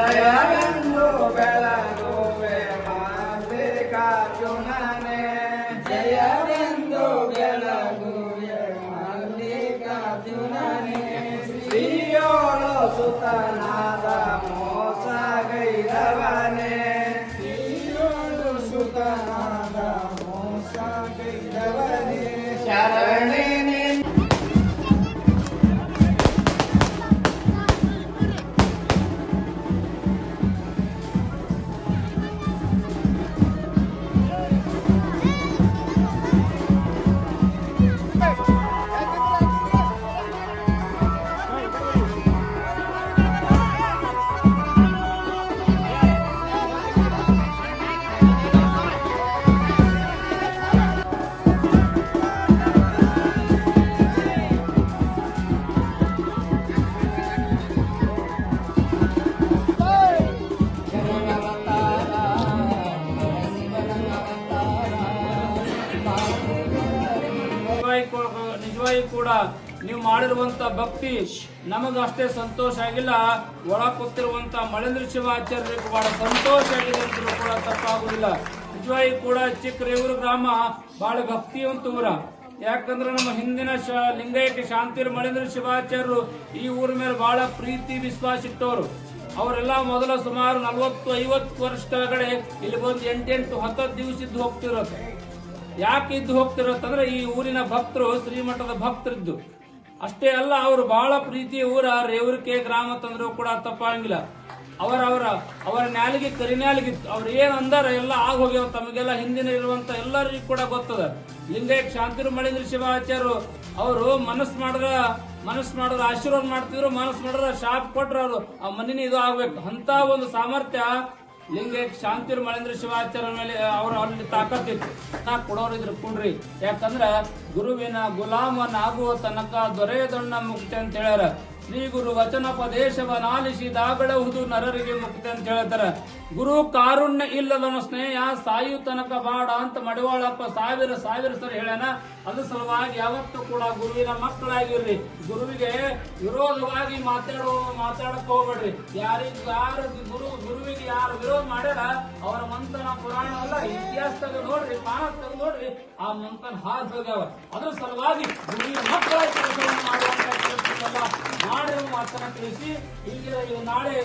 జయానందో వెలగో మల్లికార్జుననే జయానందో వెలగో మల్లికార్జుననే శ్రీయోలో సుతనాద మోసగైదవనే శ్రీయోలు సుతనాద మోసగైదవనే శరణే ನಿಜವಾಗಿ ನಿಜವಾಗಿ ಕೂಡ ನೀವು ಮಾಡಿರುವಂತ ಭಕ್ತಿ ನಮಗ ಅಷ್ಟೇ ಸಂತೋಷ ಆಗಿಲ್ಲ. ಒಳ ಕೂತಿರುವಂತ ಮಳೇಂದ್ರ ಶಿವಾಚಾರ್ಯರಿಗೂ ಬಹಳ ಸಂತೋಷ ಆಗಿದೆ ಅಂತಲೂ ಕೂಡ ತಪ್ಪಾಗುವುದಿಲ್ಲ. ನಿಜವಾಗಿ ಕೂಡ ಚಿಕ್ಕ ರೇವೂರು ಗ್ರಾಮ ಬಹಳ ಭಕ್ತಿವಂತ ಊರ. ಯಾಕಂದ್ರೆ ನಮ್ಮ ಹಿಂದಿನ ಶ ಲಿಂಗೈಕ್ಯ ಶಾಂತಿರು ಮಳೇಂದ್ರ ಶಿವಾಚಾರ್ಯರು ಈ ಊರ ಮೇಲೆ ಬಹಳ ಪ್ರೀತಿ, ವಿಶ್ವಾಸ ಇಟ್ಟವರು. ಅವರೆಲ್ಲ ಮೊದಲ ಸುಮಾರು ನಲವತ್ತು ಐವತ್ತು ವರ್ಷ ಕೆಳಗಡೆ ಇಲ್ಲಿ ಬಂದು ಎಂಟೆಂಟು ಹತ್ತತ್ತು ದಿವಸ ಇದ್ದು ಹೋಗ್ತಿರೋದು. ಯಾಕೆ ಇದ್ದು ಹೋಗ್ತಿರತ್ತಂದ್ರೆ ಈ ಊರಿನ ಭಕ್ತರು, ಶ್ರೀಮಠದ ಭಕ್ತರಿದ್ದು. ಅಷ್ಟೇ ಅಲ್ಲ, ಅವರು ಬಹಳ ಪ್ರೀತಿಯ ಊರ, ರೇವರಿಕೆ ಗ್ರಾಮ ತಂದ್ರು ಕೂಡ ತಪ್ಪಾಗಿಲ್ಲ ಅವರವರ ಅವರ ನ್ಯಾಲಿಗೆ ಕರಿನ್ಯಾಲಿಗಿತ್ತು ಅವ್ರು ಏನ್ ಅಂದಾರ ಎಲ್ಲ ಆಗ ಹೋಗ್ಯಾವ, ತಮಗೆಲ್ಲ ಹಿಂದಿನ ಇರುವಂತ ಎಲ್ಲರಿಗೂ ಕೂಡ ಗೊತ್ತದ. ಲಿಂಗೈಕ್ ಶಾಂತಿರು ಮಳೇಂದ್ರ ಶಿವಾಚಾರ್ಯರು, ಅವರು ಮನಸ್ಸು ಮಾಡಿದ್ರ ಮನಸ್ಸು ಮಾಡಿದ್ರ ಆಶೀರ್ವಾದ ಮಾಡ್ತಿದ್ರು, ಮನಸ್ಸು ಮಾಡಿದ್ರ ಶಾಪ್ ಕೊಟ್ರ ಅವರು. ಆ ಮನಿನ ಇದು ಆಗ್ಬೇಕು. ಅಂತ ಒಂದು ಸಾಮರ್ಥ್ಯ ಲಿಂಗೈಕ್ ಶಾಂತಿರು ಮಳೇಂದ್ರ ಶಿವಾಚಾರ್ಯ ಮೇಲೆ ಅವ್ರ ಅಲ್ಲಿ ತಾಕತ್ತಿತ್ತು. ನಾ ಕೊಡೋರಿದ್ರು ಕುಣ್ರಿ ಯಾಕಂದ್ರ ಗುರುವಿನ ಗುಲಾಮನಾಗುವ ತನಕ ದೊರೆಯದೊಣ್ಣ ಮುಕ್ತಿ ಅಂತ ಹೇಳ್ಯಾರ. ಶ್ರೀ ಗುರು ವಚನೋಪದೇಶವನಾಲಿಸಿ ದಾಗಳಹುದು ನರರಿಗೆ ಮುಕ್ತಿ ಅಂತ ಹೇಳ್ತಾರ. ಗುರು ಕಾರುಣ್ಯ ಇಲ್ಲದವನ ಸ್ನೇಹ ಸಾಯು ತನಕ ಬಾಡ ಅಂತ ಮಡಿವಾಳಪ್ಪ ಸಾವಿರ ಸಾವಿರ ಸರಿ ಹೇಳ್ಯಾನ. ಅದ್ರ ಸಲುವಾಗಿ ಯಾವತ್ತೂ ಕೂಡ ಗುರುವಿನ ಮಕ್ಕಳಾಗಿರ್ರಿ ಗುರುವಿಗೆ ವಿರೋಧವಾಗಿ ಮಾತಾಡೋ ಮಾತಾಡಕ್ ಹೋಗ್ಬೇಡ್ರಿ. ಯಾರಿಗೂ ಯಾರು ಗುರು, ಗುರುವಿಗೆ ಯಾರು ವಿರೋಧ ಮಾಡ್ಯಾರ, ಅವರ ಮಂತನ ಪುರಾಣ ಅಲ್ಲ ಇತಿಹಾಸದಾಗ ನೋಡ್ರಿ ಪಾನ ನೋಡ್ರಿ, ಆ ಮಂತನ ಹಾದ್ ಹೋಗ್ಯಾವ. ಅದ್ರ ಸಲುವಾಗಿ ಗುರುವಿನ ಮಕ್ಕಳಾಗಿ ಮಾತನ್ನ ತಿಳಿಸಿ ಈಗ ಇದು ನಾಳೆ